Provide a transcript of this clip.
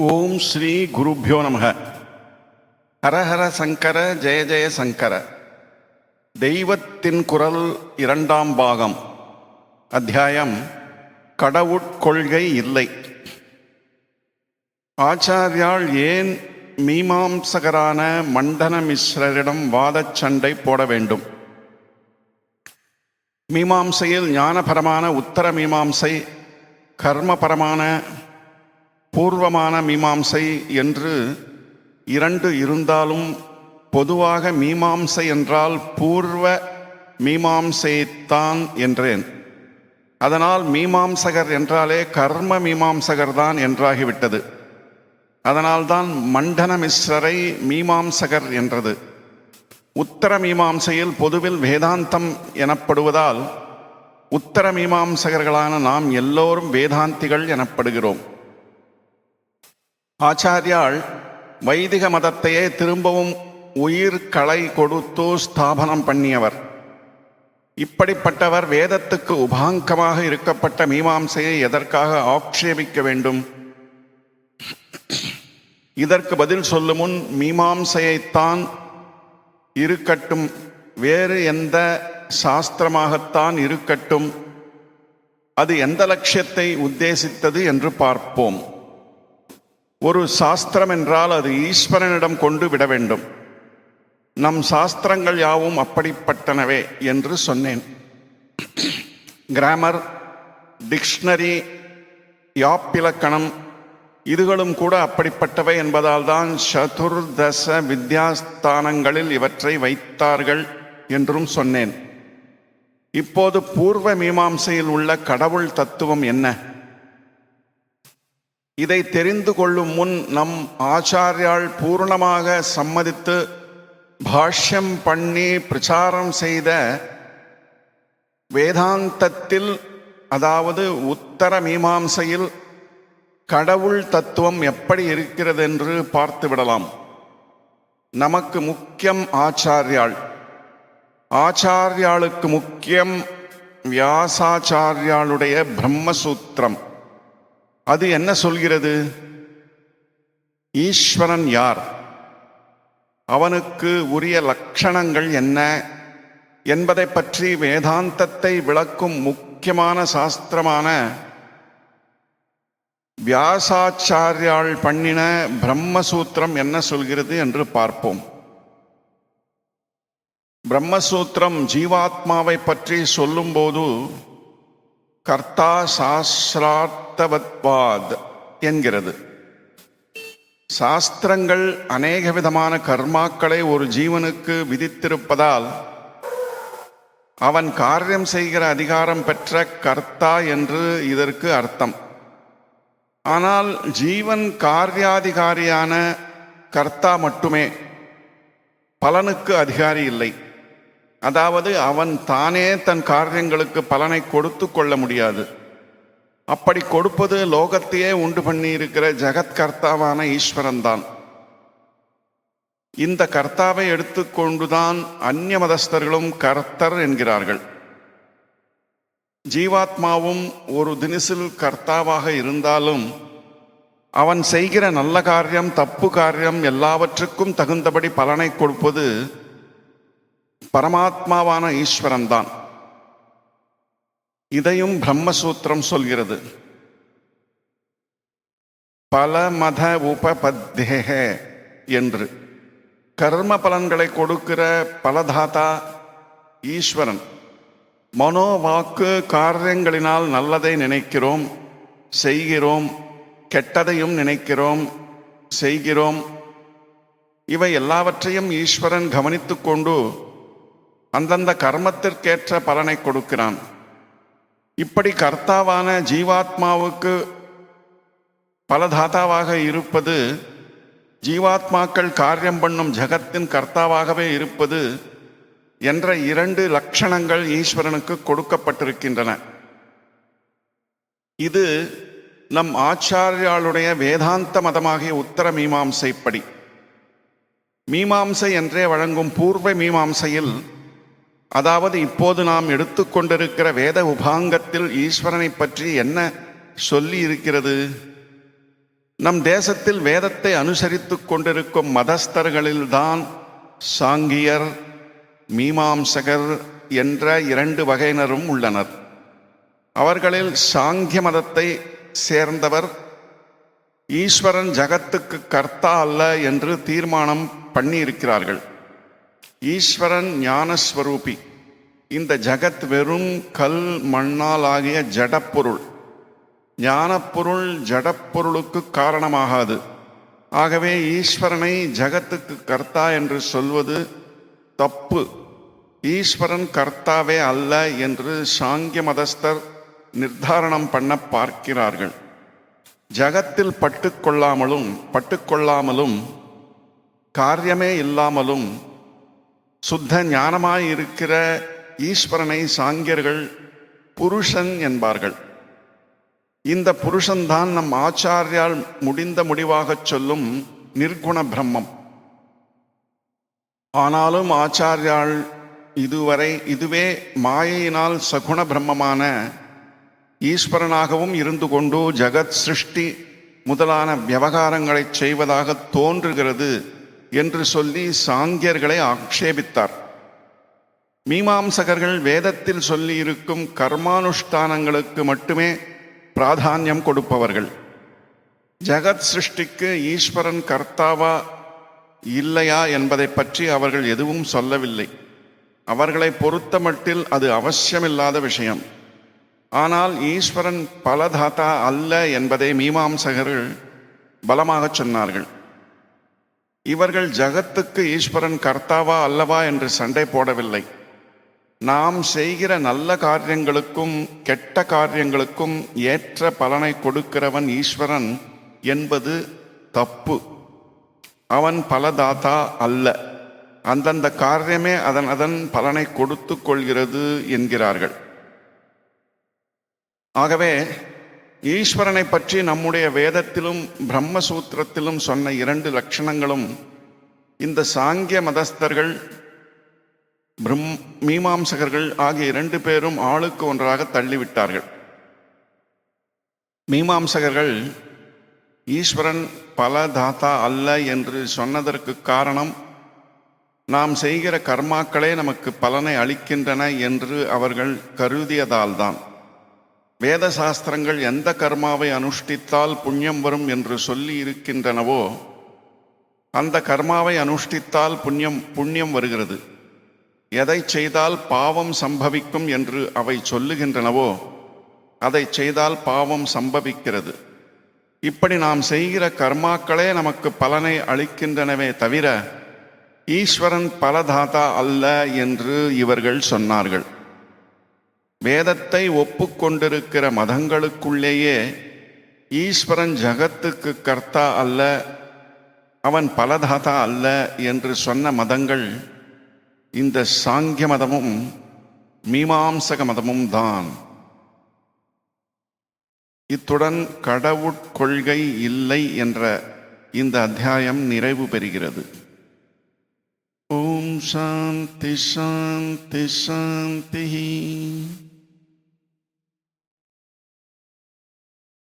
ஓம் ஸ்ரீ குருப்பியோ நமக. ஹரஹர சங்கர ஜெய ஜெய சங்கர. தெய்வத்தின் குரல் இரண்டாம் பாகம். அத்தியாயம் கடவுட்கொள்கை இல்லை. ஆச்சாரியால் ஏன் மீமாம்சகரான மண்டன மிஸ்ரரிடம் வாதச் சண்டை போட வேண்டும்? மீமாம்சையில் ஞானபரமான உத்தர மீமாம்சை கர்மபரமான பூர்வமான மீமாம்சை என்று இரண்டு இருந்தாலும் பொதுவாக மீமாம்சை என்றால் பூர்வ மீமாம்சைத்தான் என்றேன். அதனால் மீமாம்சகர் என்றாலே கர்ம மீமாம்சகர் தான் என்றாகிவிட்டது. அதனால்தான் மண்டன மிஸ்ரரை மீமாம்சகர் என்றது. உத்தர மீமாம்சையில் பொதுவில் வேதாந்தம் எனப்படுவதால் உத்தர மீமாம்சகர்களான நாம் எல்லோரும் வேதாந்திகள் எனப்படுகிறோம். ஆச்சாரியாள் வைதிக மதத்தையே திரும்பவும் உயிர் களை கொடுத்து ஸ்தாபனம் பண்ணியவர். இப்படிப்பட்டவர் வேதத்துக்கு உபாங்கமாக இருக்கப்பட்ட மீமாம்சையை எதற்காக ஆக்ஷேபிக்க வேண்டும்? இதற்கு பதில் சொல்லும் முன் மீமாம்சையைத்தான் இருக்கட்டும் வேறு எந்த சாஸ்திரமாகத்தான் இருக்கட்டும் அது எந்த லட்சியத்தை உத்தேசித்தது என்று பார்ப்போம். ஒரு சாஸ்திரம் என்றால் அது ஈஸ்வரனிடம் கொண்டு விட வேண்டும். நம் சாஸ்திரங்கள் யாவும் அப்படிப்பட்டனவே என்று சொன்னேன். கிராமர் டிக்ஷனரி யாப்பிலக்கணம் இதுகளும் கூட அப்படிப்பட்டவை என்பதால் தான் சதுர்தச வித்யாஸ்தானங்களில் இவற்றை வைத்தார்கள் என்றும் சொன்னேன். இப்போது பூர்வ மீமாம்சையில் உள்ள கடவுள் தத்துவம் என்ன? இதை தெரிந்து கொள்ளும் முன் நம் ஆச்சாரியால் பூர்ணமாக சம்மதித்து பாஷ்யம் பண்ணி பிரச்சாரம் செய்த வேதாந்தத்தில் அதாவது உத்தர மீமாம்சையில் கடவுள் தத்துவம் எப்படி இருக்கிறது என்று பார்த்து விடலாம். நமக்கு முக்கியம் ஆச்சாரியாள். ஆச்சாரியாளுக்கு முக்கியம் வியாசாச்சாரியாளுடைய பிரம்மசூத்திரம். அது என்ன சொல்கிறது? ஈஸ்வரன் யார்? அவனுக்கு உரிய லட்சணங்கள் என்ன? என்பதை பற்றி வேதாந்தத்தை விளக்கும் முக்கியமான சாஸ்திரமான வியாசாச்சாரியால் பண்ணின பிரம்மசூத்திரம் என்ன சொல்கிறது என்று பார்ப்போம். பிரம்மசூத்திரம் ஜீவாத்மாவை பற்றி சொல்லும்போது கர்த்தா சாஸ்திரார்த்தவத்வாத் என்கிறது. சாஸ்திரங்கள் அநேக விதமான கர்மாக்களை ஒரு ஜீவனுக்கு விதித்திருப்பதால் அவன் காரியம் செய்கிற அதிகாரம் பெற்ற கர்த்தா என்று இதற்கு அர்த்தம். ஆனால் ஜீவன் காரியாதிகாரியான கர்த்தா மட்டுமே. பலனுக்கு அதிகாரி இல்லை. அதாவது அவன் தானே தன் காரியங்களுக்கு பலனை கொடுத்து கொள்ள முடியாது. அப்படி கொடுப்பது லோகத்தையே உண்டு பண்ணி இருக்கிற ஜெகத்கர்த்தாவான ஈஸ்வரன் தான் இந்த கர்த்தாவை எடுத்துக்கொண்டுதான் அந்நிய மதஸ்தர்களும் கர்த்தர் என்கிறார்கள். ஜீவாத்மாவும் ஒரு தினிசில் கர்த்தாவாக இருந்தாலும் அவன் செய்கிற நல்ல காரியம் தப்பு காரியம் எல்லாவற்றுக்கும் தகுந்தபடி பலனை கொடுப்பது பரமாத்மாவான ஈஸ்வரன் தான் இதையும் பிரம்மசூத்திரம் சொல்கிறது. பல மத உபபத்தேக என்று. கர்ம பலன்களை கொடுக்கிற பலதாதா ஈஸ்வரன். மனோ வாக்கு காரியங்களினால் நல்லதை நினைக்கிறோம் செய்கிறோம் கெட்டதையும் நினைக்கிறோம் செய்கிறோம். இவை எல்லாவற்றையும் ஈஸ்வரன் கவனித்துக்கொண்டு அந்தந்த கர்மத்திற்கேற்ற பலனை கொடுக்கிறான். இப்படி கர்த்தாவான ஜீவாத்மாவுக்கு பலதாதாவாக இருப்பது ஜீவாத்மாக்கள் காரியம் பண்ணும் ஜகத்தின் கர்த்தாவாகவே இருப்பது என்ற இரண்டு லட்சணங்கள் ஈஸ்வரனுக்கு கொடுக்கப்பட்டிருக்கின்றன. இது நம் ஆச்சாரியாளுடைய வேதாந்த மதமாகிய உத்தர மீமாம்சைப்படி. மீமாம்சை என்றே வழங்கும் பூர்வ மீமாம்சையில் அதாவது இப்போது நாம் எடுத்துக்கொண்டிருக்கிற வேத உபாங்கத்தில் ஈஸ்வரனை பற்றி என்ன சொல்லி இருக்கிறது? நம் தேசத்தில் வேதத்தை அனுசரித்துக் கொண்டிருக்கும் மதஸ்தர்களில்தான் சாங்கியர் மீமாம்சகர் என்ற இரண்டு வகையினரும் உள்ளனர். அவர்களில் சாங்கிய மதத்தை சேர்ந்தவர் ஈஸ்வரன் ஜகத்துக்கு கர்த்தா அல்ல என்று தீர்மானம் பண்ணியிருக்கிறார்கள். ஈஸ்வரன் ஞானஸ்வரூபி. இந்த ஜகத் வெறும் கல் மண்ணால் ஆகிய ஜடப்பொருள். ஞானப்பொருள் ஜடப்பொருளுக்கு காரணமாகாது. ஆகவே ஈஸ்வரனை ஜகத்துக்கு கர்த்தா என்று சொல்வது தப்பு. ஈஸ்வரன் கர்த்தாவே அல்ல என்று சாங்கிய மதஸ்தர் நிர்தாரணம் பண்ண பார்க்கிறார்கள். ஜகத்தில் பட்டுக்கொள்ளாமலும் பட்டுக்கொள்ளாமலும் காரியமே இல்லாமலும் சுத்த ஞானமாய் இருக்கிற ஈஸ்வரனை சாங்கியர்கள் புருஷன் என்பார்கள். இந்த புருஷன்தான் நம் ஆச்சாரியால் முடிந்த முடிவாகச் சொல்லும் நிர்குண பிரம்மம். ஆனாலும் ஆச்சாரியால் இதுவரை இதுவே மாயையினால் சகுண பிரம்மமான ஈஸ்வரனாகவும் இருந்து கொண்டு ஜகத் சிருஷ்டி முதலான விவகாரங்களை செய்வதாக தோன்றுகிறது என்று சொல்லி சாங்கியர்களை ஆக்ஷேபித்தார். மீமாம்சகர்கள் வேதத்தில் சொல்லியிருக்கும் கர்மானுஷ்டானங்களுக்கு மட்டுமே பிராதானியம் கொடுப்பவர்கள். ஜகத் சிருஷ்டிக்கு ஈஸ்வரன் கர்த்தாவா இல்லையா என்பதை பற்றி அவர்கள் எதுவும் சொல்லவில்லை. அவர்களை பொறுத்தமட்டில் அது அவசியமில்லாத விஷயம். ஆனால் ஈஸ்வரன் பலதாத்தா அல்ல என்பதை மீமாம்சகர்கள் பலமாகச் சொன்னார்கள். இவர்கள் ஜகத்துக்கு ஈஸ்வரன் கர்த்தாவா அல்லவா என்று சண்டை போடவில்லை. நாம் செய்கிற நல்ல காரியங்களுக்கும் கெட்ட காரியங்களுக்கும் ஏற்ற பலனை கொடுக்கிறவன் ஈஸ்வரன் என்பது தப்பு. அவன் பலதாத்தா அல்ல. அந்தந்த காரியமே அதன் அதன் பலனை கொடுத்து கொள்கிறது என்கிறார்கள். ஆகவே ஈஸ்வரனை பற்றி நம்முடைய வேதத்திலும் பிரம்மசூத்திரத்திலும் சொன்ன இரண்டு லட்சணங்களும் இந்த சாங்கிய மதஸ்தர்கள் பிரம் மீமாம்சகர்கள் ஆகிய இரண்டு பேரும் ஆளுக்கு ஒன்றாக தள்ளிவிட்டார்கள். மீமாம்சகர்கள் ஈஸ்வரன் பல தாத்தா அல்ல என்று சொன்னதற்கு காரணம் நாம் செய்கிற கர்மாக்களே நமக்கு பலனை அளிக்கின்றன என்று அவர்கள் கருதியதால்தான். வேத சாஸ்திரங்கள் எந்த கர்மாவை அனுஷ்டித்தால் புண்ணியம் வரும் என்று சொல்லி இருக்கின்றனவோ அந்த கர்மாவை அனுஷ்டித்தால் புண்ணியம் புண்ணியம் வருகிறது. எதை செய்தால் பாவம் சம்பவிக்கும் என்று அவை சொல்லுகின்றனவோ அதை செய்தால் பாவம் சம்பவிக்கிறது. இப்படி நாம் செய்கிற கர்மாக்களே நமக்கு பலனை அளிக்கின்றனவே தவிர ஈஸ்வரன் பலதாதா அல்ல என்று இவர்கள் சொன்னார்கள். வேதத்தை ஒப்புக்கொண்டிருக்கிற மதங்களுக்குள்ளேயே ஈஸ்வரன் ஜகத்துக்கு கர்த்தா அல்ல அவன் பலதாதா அல்ல என்று சொன்ன மதங்கள் இந்த சாங்கிய மதமும் மீமாம்சக மதமும் தான். இத்துடன் கடவுட்கொள்கை இல்லை என்ற இந்த அத்தியாயம் நிறைவு பெறுகிறது. ஓம் சாந்தி சாந்தி சாந்தி.